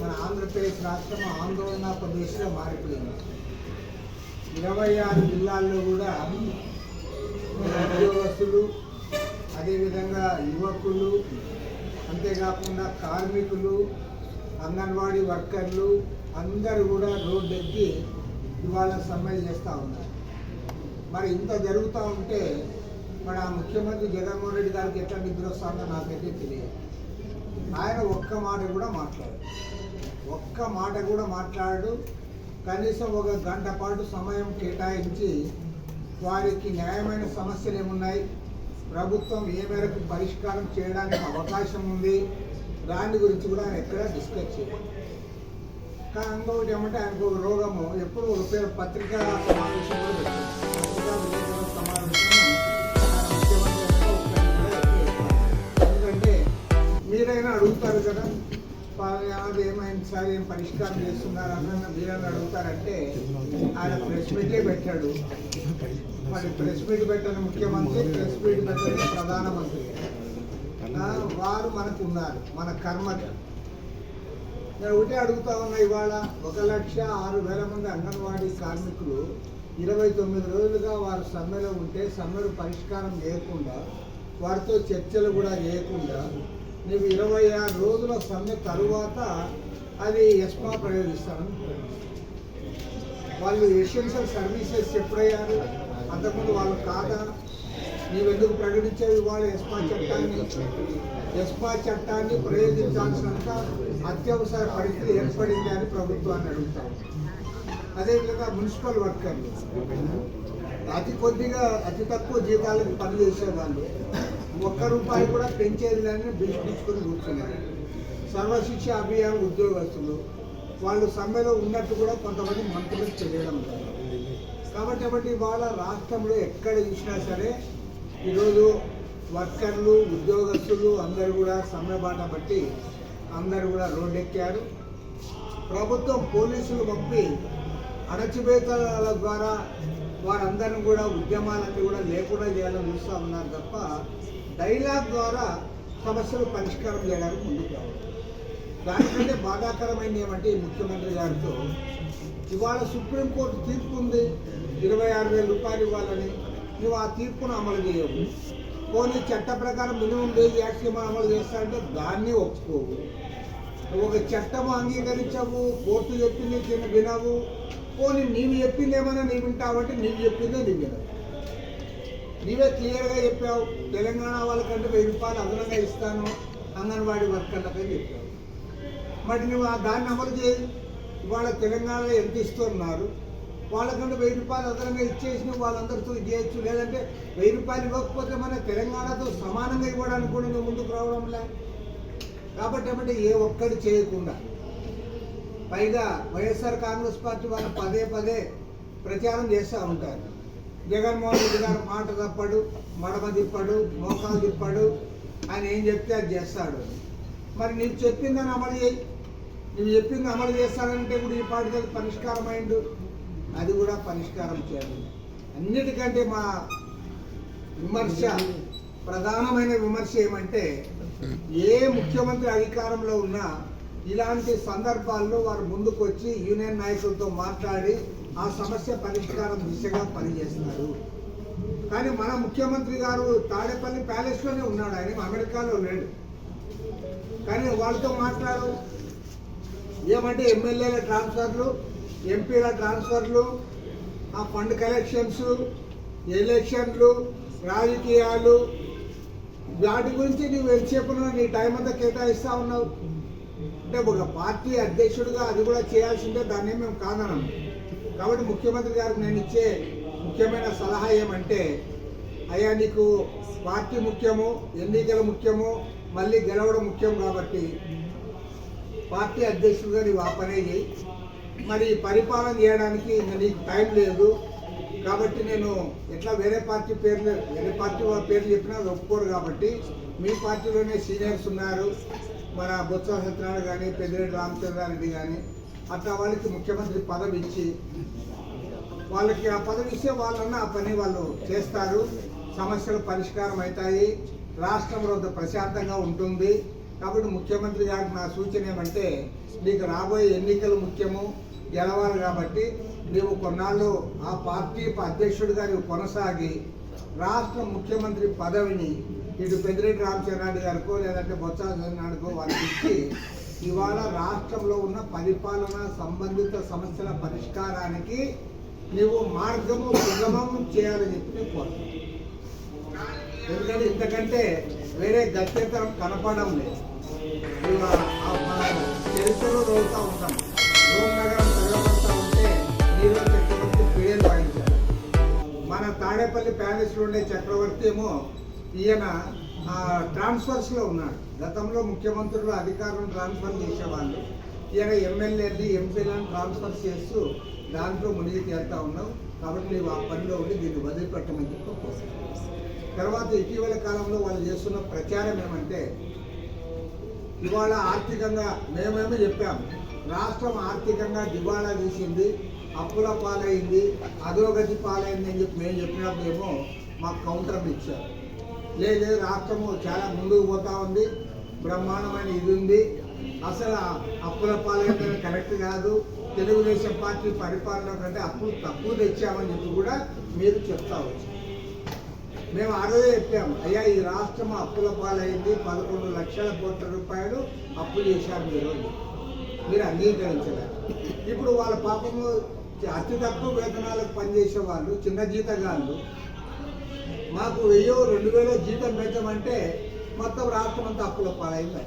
మన ఆంధ్రప్రదేశ్ రాష్ట్రం ఆందోళన ప్రదేశ్గా మారిపోయింది. ఇరవై ఆరు జిల్లాల్లో కూడా ఉద్యోగస్తులు అదేవిధంగా యువకులు అంతేకాకుండా కార్మికులు అంగన్వాడీ వర్కర్లు అందరూ కూడా రోడ్డు ఎక్కి ఇవాళ సమ్మె చేస్తూ ఉన్నారు. మరి ఇంత జరుగుతూ ఉంటే మన ముఖ్యమంత్రి జగన్మోహన్ రెడ్డి గారికి ఎట్లా నిద్ర వస్తుందో నాకైతే తెలియదు. ఆయన ఒక్క మాట కూడా మాట్లాడు ఒక్క మాట కూడా మాట్లాడు కనీసం ఒక గంట పాటు సమయం కేటాయించి వారికి న్యాయమైన సమస్యలు ఏమున్నాయి? ప్రభుత్వం ఏ మేరకు పరిష్కారం చేయడానికి అవకాశం ఉంది? దాని గురించి కూడా ఆయన ఎక్కడ డిస్కస్ చేయాలి కానీ ఇంకొకటి ఏమంటే ఆయనకు ఒక రోగము ఎప్పుడు ఒక పేరు పత్రికా సమావేశం కూడా పెట్టారు. పత్రికా విలేకరుల సమావేశం అది ఏమైంది సార్? ఏం పరిష్కారం చేస్తున్నారు? అన్న మీరైనా అడుగుతారంటే ఆయన ప్రెస్ మీట్లే పెట్టాడు. మరి ప్రెస్ మీట్ పెట్టని ముఖ్యమంత్రి ప్రెస్ మీట్ పెట్టని ప్రధానమంత్రి. వారు మనకు ఉన్నారు మన కర్మకి నేను ఒకటే అడుగుతా ఉన్నా ఇవాళ ఒక లక్ష ఆరు వేల మంది అంగన్వాడీ కార్మికులు ఇరవై తొమ్మిది రోజులుగా వారు సమ్మెలో ఉంటే సమ్మెలు పరిష్కారం చేయకుండా వారితో చర్చలు కూడా చేయకుండా నీకు ఇరవై ఆరు రోజుల సమ్మె తరువాత అది ఎస్మా ప్రయోగిస్తానని వాళ్ళు ఎసెన్షియల్ సర్వీసెస్ ఎప్పుడయ్యారు? అంతకుముందు వాళ్ళు కాదా? నీవెందుకు ప్రకటించేవి వాళ్ళు ఎస్మా చట్టాన్ని? ఎస్మా చట్టాన్ని ప్రయోగించాల్సినంత అత్యవసర పరిస్థితి ఏర్పడింది అని ప్రభుత్వాన్ని అడుగుతాం. అదేవిధంగా మున్సిపల్ వర్కర్లు. అతి కొద్దిగా అతి తక్కువ జీతాలకు పనిచేసేవాళ్ళు. ఒక్క రూపాయి కూడా పెంచేది లేని బిల్లు తీసుకొని కూర్చున్నారు. సర్వశిక్ష అభియాన్ ఉద్యోగస్తులు వాళ్ళు సమ్మెలో ఉన్నట్టు కూడా కొంతమంది మంత్రులకు తెలియడం కాబట్టి కాబట్టి వాళ్ళ రాష్ట్రంలో ఎక్కడ చూసినా సరే ఈరోజు వర్కర్లు ఉద్యోగస్తులు అందరూ కూడా సమ్మె బాట బట్టి అందరూ కూడా రోడ్డెక్కారు. ప్రభుత్వం పోలీసులు పంపి అణచివేతల ద్వారా వారందరిని కూడా ఉద్యమాలన్నీ కూడా లేకుండా చేయాలని చూస్తూ ఉన్నారు తప్ప డైలాగ్ ద్వారా సమస్యలు పరిష్కారం చేయడానికి ముందుకు రావాలి. దానికంటే బాధాకరమైనది ఏమంటే ఈ ముఖ్యమంత్రి గారితో ఇవాళ సుప్రీంకోర్టు తీర్పు ఉంది ఇరవై ఆరు వేల రూపాయలు ఇవ్వాలని. నువ్వు ఆ తీర్పును అమలు చేయవు పోనీ చట్ట ప్రకారం మినిమం వేజ్ యాక్సిమం అమలు చేస్తారంటే దాన్ని ఒప్పుకోవు నువ్వు ఒక చట్టము అంగీకరించవు కోర్టు చెప్పింది చిన్న వినవు. పోనీ నీవు చెప్పింది ఏమైనా నీవు వింటావంటే నీవు చెప్పిందే నీవు వినవు నీవే క్లియర్గా చెప్పావు. తెలంగాణ వాళ్ళకంటే వెయ్యి రూపాయలు అదనంగా ఇస్తాను. అంగన్వాడీ వర్కర్లకని చెప్పావు. మరి నువ్వు ఆ దాన్ని అమలు చేయి. ఇవాళ తెలంగాణలో ఎంత ఇస్తున్నారు? వాళ్ళకంటే వెయ్యి రూపాయలు అదనంగా ఇచ్చేసి నువ్వు వాళ్ళందరితో ఇది చేయొచ్చు. లేదంటే వెయ్యి రూపాయలు ఇవ్వకపోతే మన తెలంగాణతో సమానంగా ఇవ్వడానికి కూడా నువ్వు ముందుకు రావడం లే. కాబట్టి ఏమంటే ఏ ఒక్కటి చేయకుండా పైగా వైఎస్ఆర్ కాంగ్రెస్ పార్టీ వాళ్ళు పదే పదే ప్రచారం చేస్తూ ఉంటారు. జగన్మోహన్ రెడ్డి గారు మాట తప్పడు మడమ తిప్పడు మోకాలు తిప్పడు. ఆయన ఏం చెప్తే అది చేస్తాడు. మరి నీవు చెప్పిందని అమలు చేయి. నువ్వు చెప్పింది అమలు చేస్తానంటే ఇప్పుడు ఈ పాటికి పరిష్కారం అయిండు. అది కూడా పరిష్కారం చేయాలి అన్నిటికంటే మా విమర్శ ప్రధానమైన విమర్శ ఏమంటే ఏ ముఖ్యమంత్రి అధికారంలో ఉన్నా ఇలాంటి సందర్భాల్లో వారు ముందుకు వచ్చి యూనియన్ నాయకులతో మాట్లాడి ఆ సమస్య పరిష్కారం దిశగా పనిచేస్తున్నారు కానీ మన ముఖ్యమంత్రి గారు తాడేపల్లి ప్యాలెస్లోనే ఉన్నాడు. ఆయన అమెరికాలో లేడు. కానీ వాళ్ళతో మాట్లాడు. ఏమంటే ఎమ్మెల్యేల ట్రాన్స్ఫర్లు ఎంపీల ట్రాన్స్ఫర్లు ఆ ఫండ్ కలెక్షన్స్ ఎలక్షన్లు రాజకీయాలు వాటి గురించి నువ్వు ఎంతసేపు నీ టైం అంతా కేటాయిస్తా ఉన్నావు? అంటే ఒక పార్టీ అధ్యక్షుడిగా అది కూడా చేయాల్సిందే దాన్ని మేము కాదనం కాబట్టి ముఖ్యమంత్రి గారికి నేను ఇచ్చే ముఖ్యమైన సలహా ఏమంటే అయ్యా నీకు పార్టీ ముఖ్యము ఎన్నికలు ముఖ్యము మళ్ళీ గెలవడం ముఖ్యం కాబట్టి పార్టీ అధ్యక్షుడిగా నీవు ఆ పనే మరి పరిపాలన చేయడానికి నీకు టైం లేదు. కాబట్టి నేను ఎట్లా వేరే పార్టీ పేర్లు వేరే పార్టీ వాళ్ళ పేర్లు చెప్పినా అది ఒప్పుకోరు కాబట్టి మీ పార్టీలోనే సీనియర్స్ ఉన్నారు. మన బొత్స సత్యనారాయణ కానీ పెద్దిరెడ్డి రామచంద్రారెడ్డి కానీ అట్లా వాళ్ళకి ముఖ్యమంత్రి పదవి ఇచ్చి వాళ్ళకి ఆ పదవి ఇస్తే వాళ్ళన్న ఆ పని వాళ్ళు చేస్తారు. సమస్యలు పరిష్కారం అవుతాయి. రాష్ట్రం వద్ద ప్రశాంతంగా ఉంటుంది. కాబట్టి ముఖ్యమంత్రి గారికి నా సూచన ఏమంటే నీకు రాబోయే ఎన్నికలు ముఖ్యము గెలవాలి కాబట్టి నీవు కొన్నాళ్ళు ఆ పార్టీ అధ్యక్షుడిగా నీవు కొనసాగి రాష్ట్ర ముఖ్యమంత్రి పదవిని ఇటు పెద్దిరెడ్డి రామచంద్రారెడ్డి గారికో లేదంటే బొత్స సత్యనారాయణకో వారికి ఇచ్చి ఇవాళ రాష్ట్రంలో ఉన్న పరిపాలన సంబంధిత సమస్యల పరిష్కారానికి నువ్వు మార్గము సుగమం చేయాలని చెప్పి నేను కోరుతున్నాను. ఎందుకంటే ఇంతకంటే వేరే గత్యంతరం కనపడడం లేదు. మనం చరిత్రలో రోజుతూ ఉంటాం. రోమ్ నగరం తగలబడతా ఉంటే చక్రవర్తి పేరు వాయించారు మన తాడేపల్లి ప్యాలెస్లో ఉండే చక్రవర్తి ఏమో ఈయన ట్రాన్స్ఫర్స్లో ఉన్నాడు. గతంలో ముఖ్యమంత్రులు అధికారం ట్రాన్స్ఫర్ చేసేవాళ్ళు. ఈయన ఎమ్మెల్యేని ఎంపీలను ట్రాన్స్ఫర్ చేస్తూ దాంట్లో మునిగి తేలుతా ఉన్నావు కాబట్టి నీవు ఆ పనిలో ఉండి దీన్ని వదిలిపెట్టమని చెప్పి తర్వాత ఇటీవల కాలంలో వాళ్ళు చేస్తున్న ప్రచారం ఏమంటే ఇవాళ ఆర్థికంగా మేమేమో చెప్పాము రాష్ట్రం ఆర్థికంగా దివాళా తీసింది అప్పుల పాలైంది అధోగతి పాలైంది అని చెప్పి మేము చెప్పినప్పుడేమో మాకు కౌంటర్ ఇచ్చారు. లేదు రాష్ట్రము చాలా ముందుకు పోతా ఉంది. బ్రహ్మాండమైన ఇది ఉంది. అసలు అప్పుల పాలైందని కరెక్ట్ కాదు. తెలుగుదేశం పార్టీ పరిపాలన కంటే అప్పులు తక్కువ తెచ్చామని చెప్పి కూడా మీరు చెప్తా వచ్చారు మేము ఆ రోజే చెప్పాము అయ్యా ఈ రాష్ట్రం అప్పుల పాలైంది. పదకొండు లక్షల కోట్ల రూపాయలు అప్పులు చేశారు మీరు మీరు అంగీకరించలేదు ఇప్పుడు వాళ్ళ పాపము అతి తక్కువ వేతనాలకు పనిచేసే వాళ్ళు చిన్న జీతగాళ్ళు. మాకు వెయ్యో రెండు వేలో జీతం పెంచమంటే మొత్తం రాష్ట్రం అంతా అప్పుల పాలైంది.